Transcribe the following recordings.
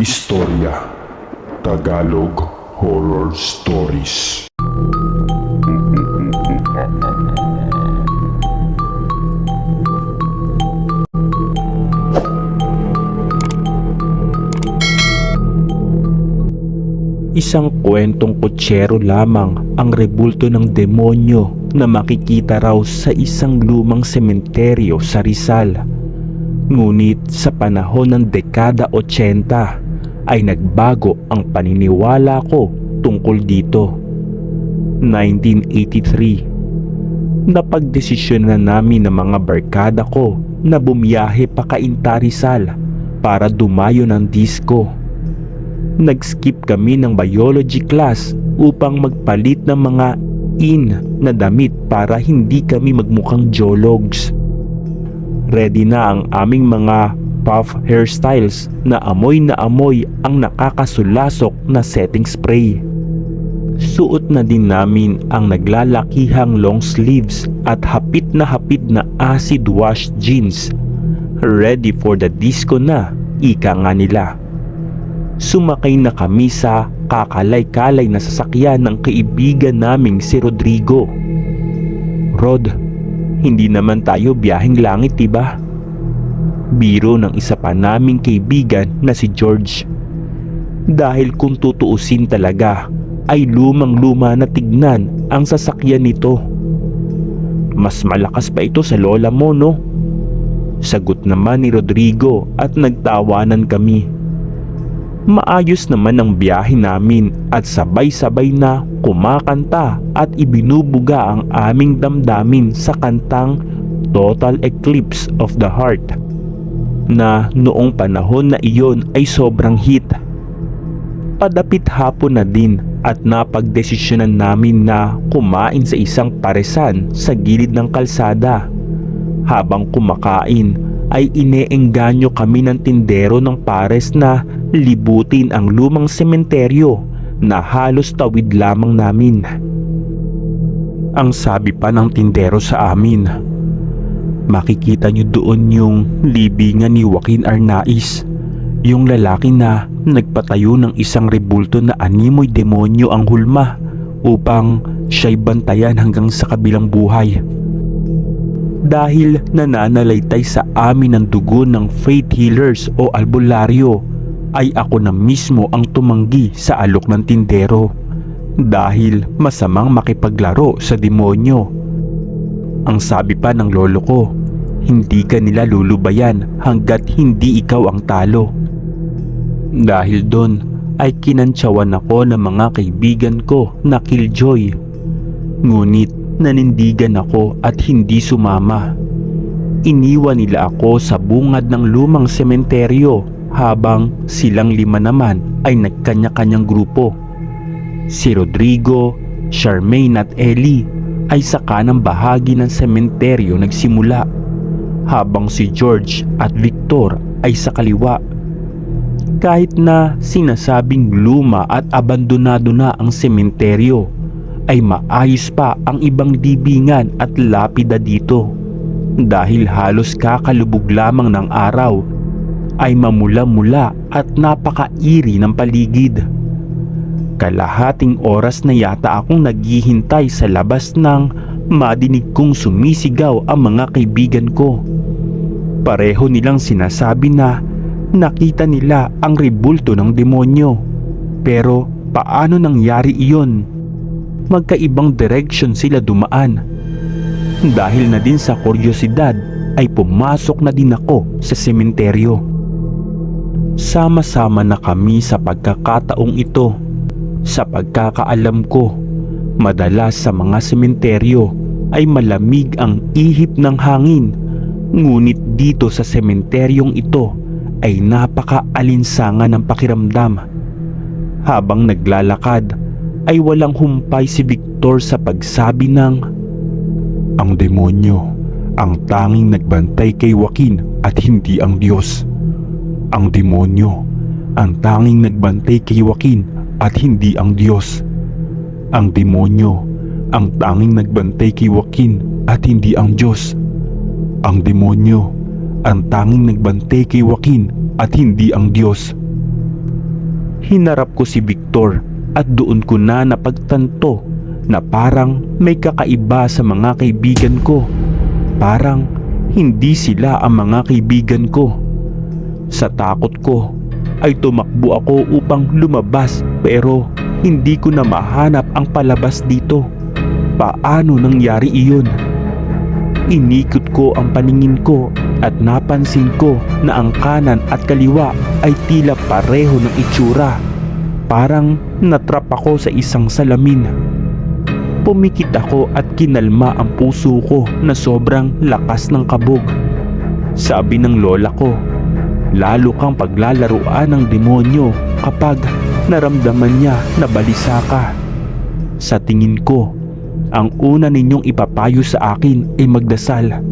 Istorya Tagalog Horror Stories Isang kwentong kutsero lamang ang rebulto ng demonyo na makikita raw sa isang lumang sementeryo sa Rizal. Ngunit sa panahon ng dekada 80 ay nagbago ang paniniwala ko tungkol dito. 1983 Napagdesisyon na namin ng mga barkada ko na bumiyahe pa kainta Rizal para dumayo ng disco nag-skip kami ng biology class upang magpalit ng mga in na damit para hindi kami magmukhang geologs. Ready na ang aming mga puff hairstyles na amoy na amoy ang nakakasulasok na setting spray. Suot na din namin ang naglalakihang long sleeves at hapit na hapit na acid wash jeans. Ready for the disco na, ika nga nila sumakay na kami sa kakalay-kalay na sasakyan ng kaibigan naming si Rodrigo. Rod, hindi naman tayo biyaheng langit diba? Biro ng isa pa naming kaibigan na si George. Dahil kung tutuusin talaga ay lumang-luma na tignan ang sasakyan nito. Mas malakas pa ito sa lola mo no? Sagot naman ni Rodrigo at nagtawanan kami. Maayos naman ang biyahe namin at sabay-sabay na kumakanta at ibinubuga ang aming damdamin sa kantang Total Eclipse of the Heart na noong panahon na iyon ay sobrang hit. Padapit hapon na din at napagdesisyonan namin na kumain sa isang paresan sa gilid ng kalsada. Habang kumakain ay ineengganyo kami ng tindero ng pares na libutin ang lumang sementeryo na halos tawid lamang namin. Ang sabi pa ng tindero sa amin, makikita nyo doon yung libingan ni Joaquin Arnaiz, yung lalaki na nagpatayo ng isang rebulto na animoy demonyo ang hulma upang siya'y bantayan hanggang sa kabilang buhay dahil nananalaytay sa amin ng dugo ng faith healers o albularyo ay ako na mismo ang tumanggi sa alok ng tindero dahil masamang makipaglaro sa demonyo. Ang sabi pa ng lolo ko, hindi ka nila lulubayan hanggat hindi ikaw ang talo. Dahil doon ay kinantsawan ako ng mga kaibigan ko na killjoy. Ngunit nanindigan ako at hindi sumama. Iniwan nila ako sa bungad ng lumang sementeryo habang silang lima naman ay nagkanya-kanyang grupo. Si Rodrigo, Charmaine at Ellie ay sa kanang bahagi ng sementeryo nagsimula habang si George at Victor ay sa kaliwa. Kahit na sinasabing luma at abandonado na ang sementeryo, ay maayos pa ang ibang libingan at lapida dito. Dahil halos kakalubog lamang ng araw ay mamula-mula at napakairi ng paligid. Kalahating oras na yata akong naghihintay sa labas nang madinig kong sumisigaw ang mga kaibigan ko. Pareho nilang sinasabi na nakita nila ang rebulto ng demonyo. Pero paano nangyari iyon? magkaibang direction sila dumaan. Dahil na din sa kuryosidad ay pumasok na din ako sa sementeryo. Sama-sama na kami sa pagkakataong ito. Sa pagkakaalam ko, madalas sa mga sementeryo ay malamig ang ihip ng hangin. Ngunit dito sa sementeryong ito ay napaka-alinsangan ng pakiramdam. Habang naglalakad ay walang humpay si Victor sa pagsabi ng Ang demonyo, ang tanging nagbantay kay Joaquin at hindi ang Diyos. Ang demonyo, ang tanging nagbantay kay Joaquin at hindi ang Diyos. Ang demonyo, ang tanging nagbantay kay Joaquin at hindi ang Diyos. Ang demonyo, ang tanging nagbantay kay Joaquin at hindi ang Diyos. Hinarap ko si Victor at doon ko na napagtanto na parang may kakaiba sa mga kaibigan ko. Parang hindi sila ang mga kaibigan ko. Sa takot ko ay tumakbo ako upang lumabas pero hindi ko na mahanap ang palabas dito. Paano nangyari iyon? Inikot ko ang paningin ko at napansin ko na ang kanan at kaliwa ay tila pareho ng itsura. Parang natrap ako sa isang salamin. Pumikit ako at kinalma ang puso ko na sobrang lakas ng kabog. Sabi ng lola ko, lalo kang paglalaruan ng demonyo kapag naramdaman niya na balisa ka. Sa tingin ko, ang una ninyong ipapayo sa akin ay magdasal.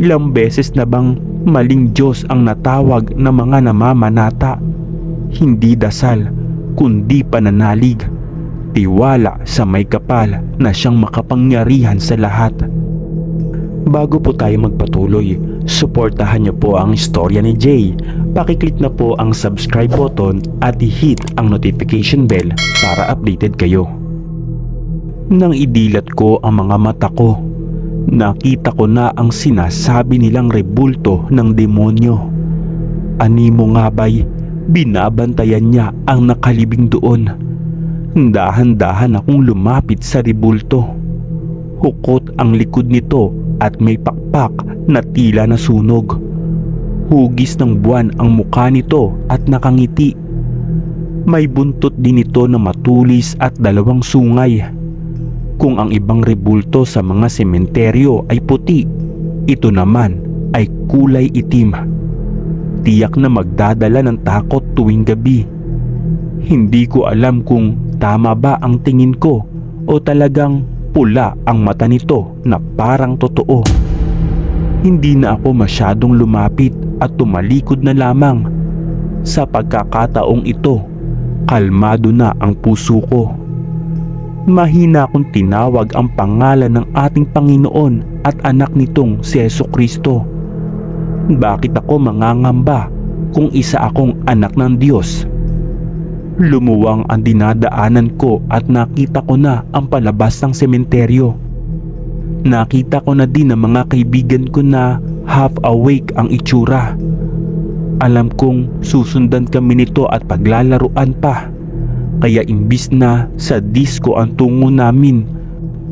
Ilang beses na bang maling Diyos ang natawag ng mga namamanata? Hindi dasal, kundi pananalig. Tiwala sa may kapal na siyang makapangyarihan sa lahat. Bago po tayo magpatuloy, suportahan niyo po ang istorya ni Jay. Pakiclick na po ang subscribe button at i-hit ang notification bell para updated kayo. Nang idilat ko ang mga mata ko, nakita ko na ang sinasabi nilang rebulto ng demonyo. Animo nga ba'y binabantayan niya ang nakalibing doon? Dahan-dahan akong lumapit sa rebulto. Hukot ang likod nito at may pakpak na tila nasunog. Hugis ng buwan ang mukha nito at nakangiti. May buntot din ito na matulis at dalawang sungay. Kung ang ibang rebulto sa mga sementeryo ay puti, ito naman ay kulay itim. Tiyak na magdadala ng takot tuwing gabi. Hindi ko alam kung tama ba ang tingin ko o talagang pula ang mata nito na parang totoo. Hindi na ako masyadong lumapit at tumalikod na lamang. Sa pagkakataong ito, kalmado na ang puso ko. Mahina akong tinawag ang pangalan ng ating Panginoon at anak nitong si Yeso Kristo. Bakit ako mangangamba kung isa akong anak ng Diyos? Lumuwang ang dinadaanan ko at nakita ko na ang palabas ng sementeryo. Nakita ko na din ang mga kaibigan ko na half awake ang itsura. Alam kong susundan kami nito at paglalaruan pa. Kaya imbis na sa disco ang tungo namin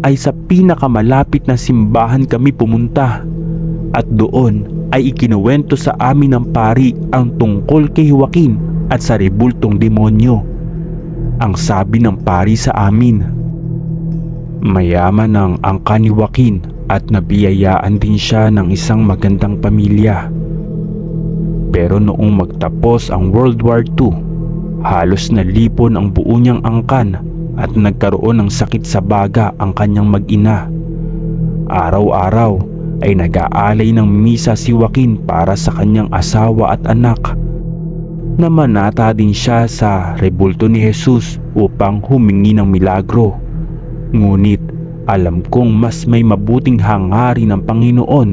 ay sa pinakamalapit na simbahan kami pumunta. At doon ay ikinuwento sa amin ng pari ang tungkol kay Joaquin at sa rebultong demonyo. Ang sabi ng pari sa amin, Mayaman ang angka ni Joaquin at nabiyayaan din siya ng isang magandang pamilya. Pero noong magtapos ang World War II, halos nalipon ang buo niyang angkan at nagkaroon ng sakit sa baga ang kanyang mag-ina. Araw-araw ay nag-aalay ng misa si Joaquin para sa kanyang asawa at anak. Namanata din siya sa rebulto ni Jesus upang humingi ng milagro. Ngunit alam kong mas may mabuting hangari ng Panginoon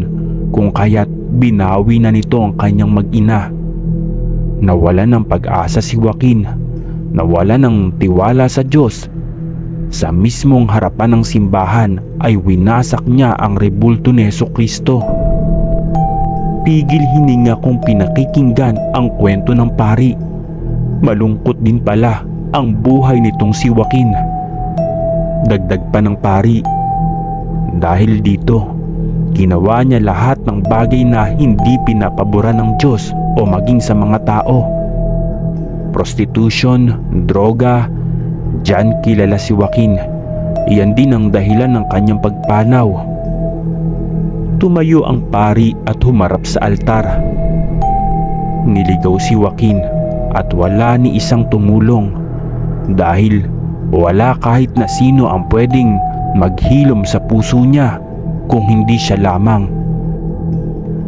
kung kaya't binawi na nito ang kanyang mag-ina. Nawala ng pag-asa si Joaquin. Nawala ng tiwala sa Diyos. Sa mismong harapan ng simbahan ay winasak niya ang rebulto ni Yeso Kristo. Pigil hininga kong pinakikinggan ang kwento ng pari. Malungkot din pala ang buhay nitong si Joaquin. Dagdag pa ng pari. Dahil dito, ginawa niya lahat ng bagay na hindi pinapabura ng Diyos o maging sa mga tao. Prostitution, droga, Diyan kilala si Joaquin. Iyan din ang dahilan ng kanyang pagpanaw. Tumayo ang pari at humarap sa altar. Niligaw si Joaquin at wala ni isang tumulong dahil wala kahit na sino ang pwedeng maghilom sa puso niya kung hindi siya lamang.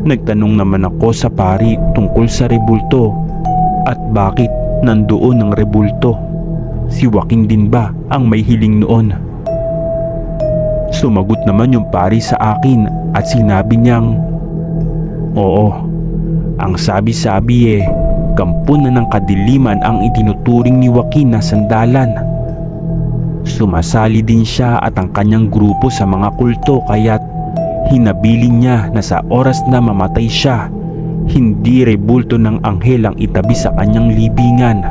Nagtanong naman ako sa pari tungkol sa rebulto at bakit nandoon ang rebulto. Si Joaquin din ba ang may hiling noon? Sumagot naman yung pari sa akin at sinabi niyang Oo, ang sabi-sabi eh kampo na ng kadiliman ang itinuturing ni Joaquin na sandalan. Sumasali din siya at ang kanyang grupo sa mga kulto kaya't hinabilin niya na sa oras na mamatay siya, hindi rebulto ng anghel ang itabi sa kanyang libingan,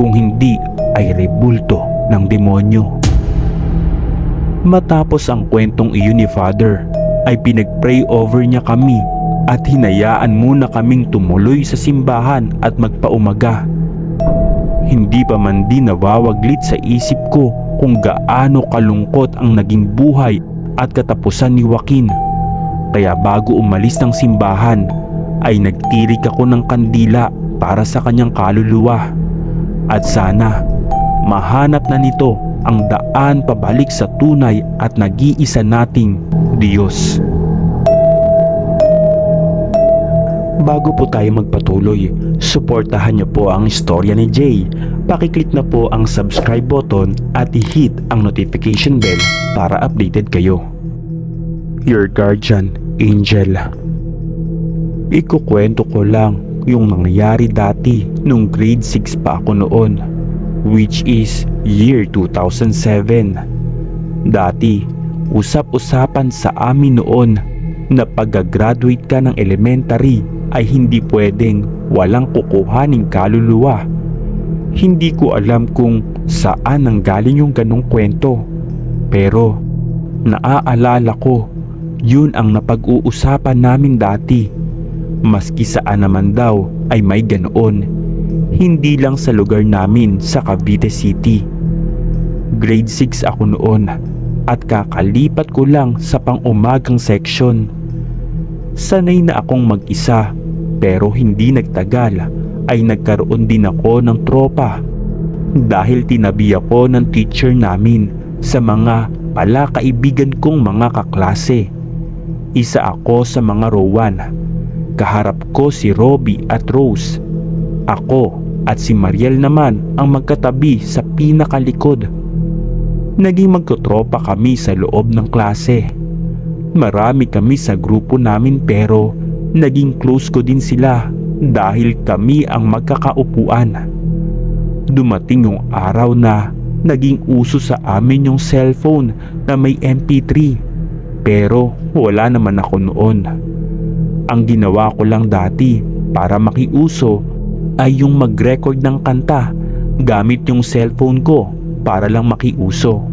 kung hindi ay rebulto ng demonyo. Matapos ang kwentong iyon ni Father, ay pinag-pray over niya kami at hinayaan muna kaming tumuloy sa simbahan at magpaumaga. Hindi pa man din nawawaglit sa isip ko kung gaano kalungkot ang naging buhay at katapusan ni Joaquin. Kaya bago umalis ng simbahan ay nagtirik ako ng kandila para sa kanyang kaluluwa. At sana mahanap na nito ang daan pabalik sa tunay at nag-iisa nating Diyos. Bago po tayo magpatuloy, suportahan niyo po ang istorya ni Jay. Pakiclick na po ang subscribe button at i-hit ang notification bell para updated kayo. Your Guardian Angel Ikukwento ko lang yung nangyari dati nung grade 6 pa ako noon which is year 2007. Dati, usap-usapan sa amin noon na pag-graduate ka ng elementary ay hindi pwedeng walang kukuhaning kaluluwa. Hindi ko alam kung saan ang galing yung ganong kwento. Pero naaalala ko, yun ang napag-uusapan namin dati. Maski saan naman daw ay may ganoon. Hindi lang sa lugar namin sa Cavite City. Grade 6 ako noon at kakalipat ko lang sa pang-umagang section. Sanay na akong mag-isa pero hindi nagtagal ay nagkaroon din ako ng tropa dahil tinabi ako ng teacher namin sa mga palakaibigan kong mga kaklase. Isa ako sa mga rowan. Kaharap ko si Robbie at Rose. Ako at si Mariel naman ang magkatabi sa pinakalikod. Naging magtotropa kami sa loob ng klase. Marami kami sa grupo namin pero naging close ko din sila dahil kami ang magkakaupuan. Dumating yung araw na naging uso sa amin yung cellphone na may MP3 pero wala naman ako noon. Ang ginawa ko lang dati para makiuso ay yung mag-record ng kanta gamit yung cellphone ko para lang makiuso.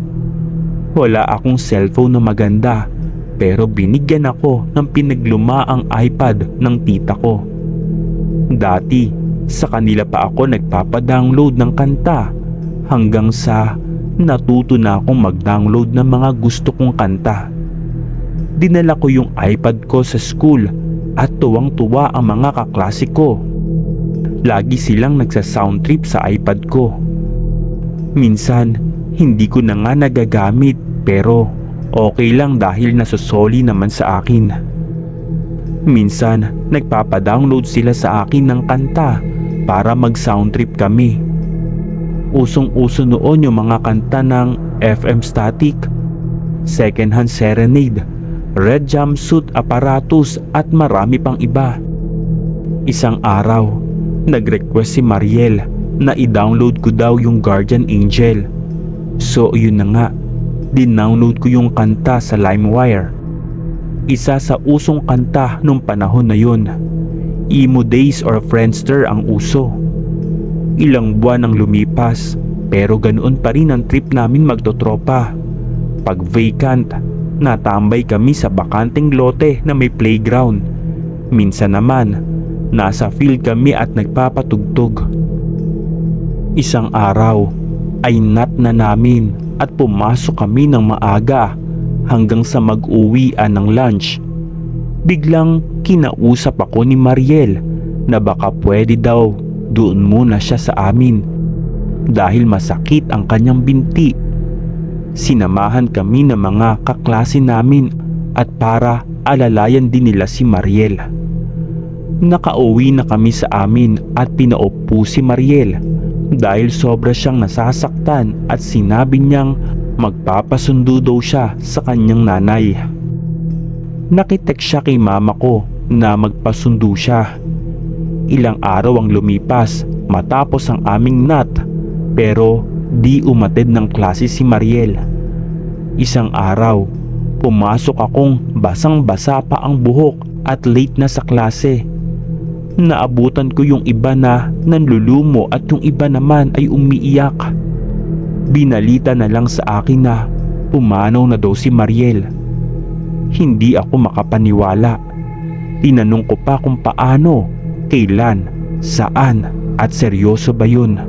Wala akong cellphone na maganda pero binigyan ako ng pinaglumaang iPad ng tita ko. Dati, sa kanila pa ako nagpapadownload ng kanta hanggang sa natuto na akong mag-download ng mga gusto kong kanta. Dinala ko yung iPad ko sa school at tuwang-tuwa ang mga kaklase ko. Lagi silang nagsa-sound trip sa iPad ko. Minsan, hindi ko na nga nagagamit pero Okay lang dahil nasusoli naman sa akin. Minsan, nagpapadownload sila sa akin ng kanta para mag-sound trip kami. Usong-uso noon yung mga kanta ng FM Static, Second Hand Serenade, Red Jumpsuit Apparatus at marami pang iba. Isang araw, nag-request si Mariel na i-download ko daw yung Guardian Angel. So yun na nga, dinownload ko yung kanta sa LimeWire. Isa sa usong kanta nung panahon na yun. Emo Days or Friendster ang uso. Ilang buwan ang lumipas pero ganoon pa rin ang trip namin magtotropa. Pag vacant, natambay kami sa bakanteng lote na may playground. Minsan naman, nasa field kami at nagpapatugtog. Isang araw ay nat na namin at pumasok kami ng maaga hanggang sa mag-uwian ng lunch. Biglang kinausap ako ni Mariel na baka pwede daw doon muna siya sa amin dahil masakit ang kanyang binti. Sinamahan kami ng mga kaklase namin at para alalayan din nila si Mariel. Nakauwi na kami sa amin at pinaupo si Mariel dahil sobra siyang nasasaktan at sinabi niyang magpapasundo daw siya sa kanyang nanay. Nakitek siya kay mama ko na magpasundo siya. Ilang araw ang lumipas matapos ang aming nat pero di umatid ng klase si Mariel. Isang araw, pumasok akong basang-basa pa ang buhok at late na sa klase. Naabutan ko yung iba na nanlulumo at yung iba naman ay umiiyak. Binalita na lang sa akin na pumanaw na daw si Mariel. Hindi ako makapaniwala. Tinanong ko pa kung paano, kailan, saan at seryoso ba yun.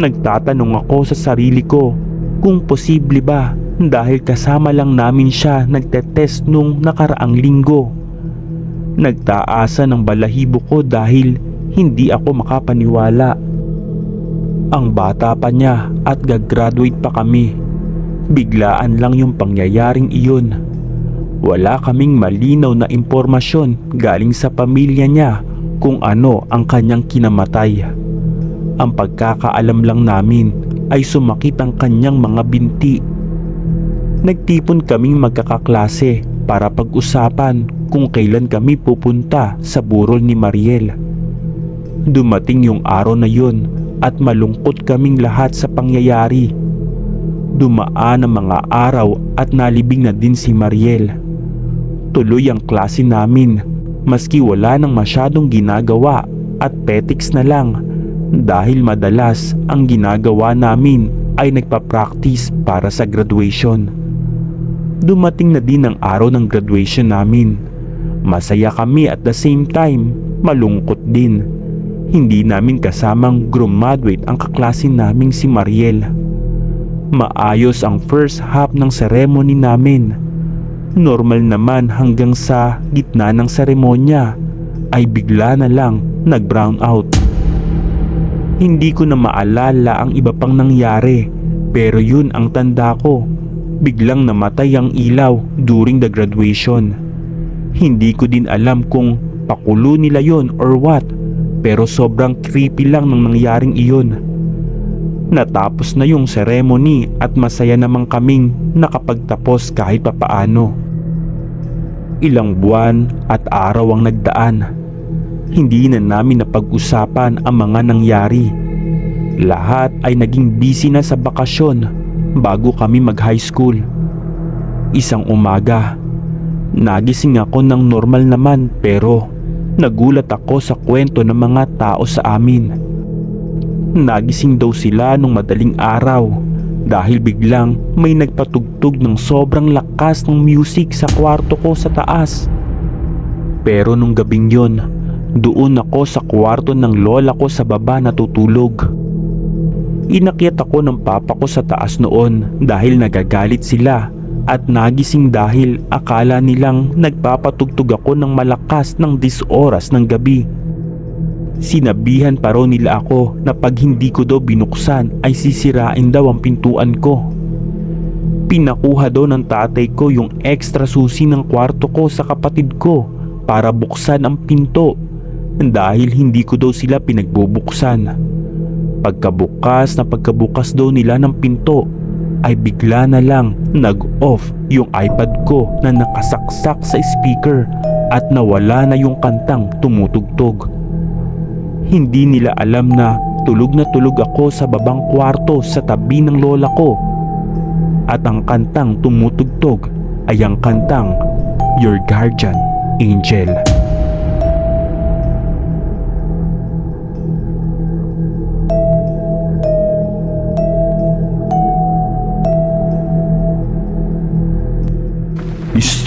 Nagtatanong ako sa sarili ko kung posible ba dahil kasama lang namin siya nagtetest nung nakaraang linggo. Nagtaasa ng balahibo ko dahil hindi ako makapaniwala. Ang bata pa niya at gagraduate pa kami. Biglaan lang yung pangyayaring iyon. Wala kaming malinaw na impormasyon galing sa pamilya niya kung ano ang kanyang kinamatay. Ang pagkakaalam lang namin ay sumakit ang kanyang mga binti. Nagtipon kaming magkakaklase para pag-usapan kung kailan kami pupunta sa burol ni Mariel. Dumating yung araw na yun at malungkot kaming lahat sa pangyayari. Dumaan ang mga araw at nalibing na din si Mariel. Tuloy ang klase namin maski wala nang masyadong ginagawa at petiks na lang dahil madalas ang ginagawa namin ay nagpa-practice para sa graduation. Dumating na din ang araw ng graduation namin. Masaya kami at the same time, malungkot din. Hindi namin kasamang graduate ang kaklase naming si Mariel. Maayos ang first half ng ceremony namin. Normal naman hanggang sa gitna ng seremonya ay bigla na lang nag-brown out. Hindi ko na maalala ang iba pang nangyari pero yun ang tanda ko. Biglang namatay ang ilaw during the graduation. Hindi ko din alam kung pakulo nila yon or what pero sobrang creepy lang ng nangyaring iyon. Natapos na yung ceremony at masaya namang kaming nakapagtapos kahit papaano. Ilang buwan at araw ang nagdaan. Hindi na namin napag-usapan ang mga nangyari. Lahat ay naging busy na sa bakasyon bago kami mag-high school. Isang umaga, nagising ako ng normal naman pero nagulat ako sa kwento ng mga tao sa amin. Nagising daw sila nung madaling araw dahil biglang may nagpatugtog ng sobrang lakas ng music sa kwarto ko sa taas. Pero nung gabing yon, doon ako sa kwarto ng lola ko sa baba natutulog. Inakyat ako ng papa ko sa taas noon dahil nagagalit sila at nagising dahil akala nilang nagpapatugtog ako ng malakas ng 10 oras ng gabi. Sinabihan pa raw nila ako na pag hindi ko daw binuksan ay sisirain daw ang pintuan ko. Pinakuha daw ng tatay ko yung extra susi ng kwarto ko sa kapatid ko para buksan ang pinto dahil hindi ko daw sila pinagbubuksan. Pagkabukas na pagkabukas daw nila ng pinto ay bigla na lang nag-off yung iPad ko na nakasaksak sa speaker at nawala na yung kantang tumutugtog. Hindi nila alam na tulog na tulog ako sa babang kwarto sa tabi ng lola ko. At ang kantang tumutugtog ay ang kantang Your Guardian Angel.